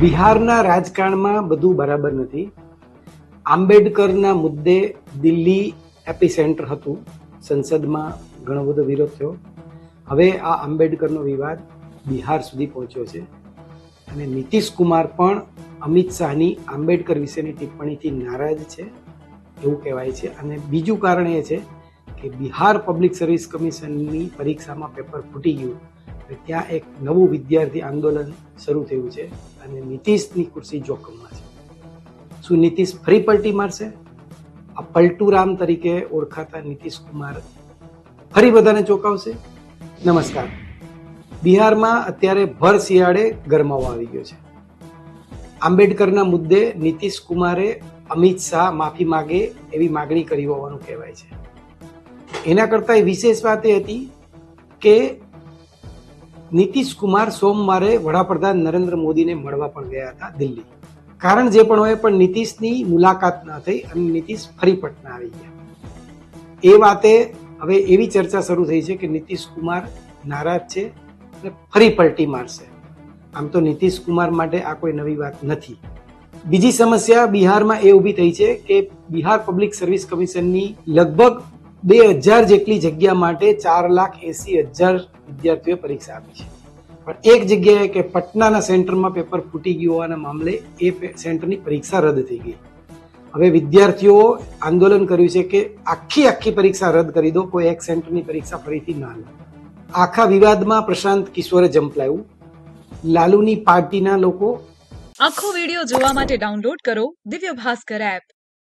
બિહારના રાજકારણમાં બધું બરાબર નથી. આંબેડકરના મુદ્દે દિલ્હી એપિસેન્ટર હતું. સંસદમાં ઘણો બધો વિરોધ થયો. હવે આ આંબેડકરનો વિવાદ બિહાર સુધી પહોંચ્યો છે. અને નીતિશ કુમાર પણ અમિત શાહની આંબેડકર વિશેની ટિપ્પણીથી નારાજ છે, એવું કહેવાય છે. અને બીજું કારણ એ છે કે બિહાર પબ્લિક સર્વિસ કમિશનની પરીક્ષામાં પેપર ફૂટી ગયું. ત્યાં એક નવું વિદ્યાર્થી આંદોલન શરૂ થયું છે અને નીતિશની ખુરશી જોખમમાં છે. શું નીતિશ ફરી પલટી મારશે? આ પલટુરામ તરીકે ઓળખાતા નીતિશ કુમાર ફરી બધાને ચોંકાવશે? નમસ્કાર. બિહારમાં અત્યારે ભર શિયાળે ગરમાવો આવી ગયો છે. આંબેડકરના મુદ્દે નીતિશ કુમારે અમિત શાહ માફી માગે એવી માગણી કરી હોવાનું કહેવાય છે. એના કરતાં વિશેષ વાત એ હતી કે નીતિશ કુમાર સોમવારે વડાપ્રધાન નરેન્દ્ર મોદીને મળવા પણ ગયા હતા દિલ્હી. કારણ જે પણ હોય પણ નીતિશની મુલાકાત ન થઈ અને નીતિશ ફરી પટના આવી ગયા. એ વાતે હવે એવી ચર્ચા શરૂ થઈ છે કે નીતિશ કુમાર નારાજ છે અને ફરી પલટી મારશે. આમ તો નીતિશ કુમાર માટે આ કોઈ નવી વાત નથી. બીજી સમસ્યા બિહારમાં એ ઊભી થઈ છે કે બિહાર પબ્લિક સર્વિસ કમિશનની લગભગ બે હજાર જેટલી જગ્યા માટે ચાર લાખ એસી હજાર વિદ્યાર્થીઓએ પરીક્ષા આપી છે. પણ એક જગ્યાએ કે પટનાના સેન્ટરમાં પેપર ફૂટી ગયું હોવાના મામલે એ સેન્ટરની પરીક્ષા રદ થઈ ગઈ. હવે વિદ્યાર્થીઓ આંદોલન કર્યું છે કે આખી આખી પરીક્ષા રદ કરી દો, કોઈ એક સેન્ટરની પરીક્ષા ફરીથી ના લો. આખા વિવાદમાં પ્રશાંત કિશોરે જંપલાયું લાલુની પાર્ટીના લોકો આખો વિડિયો જોવા માટે ડાઉનલોડ કરો દિવ્ય ભાસ્કર એપ.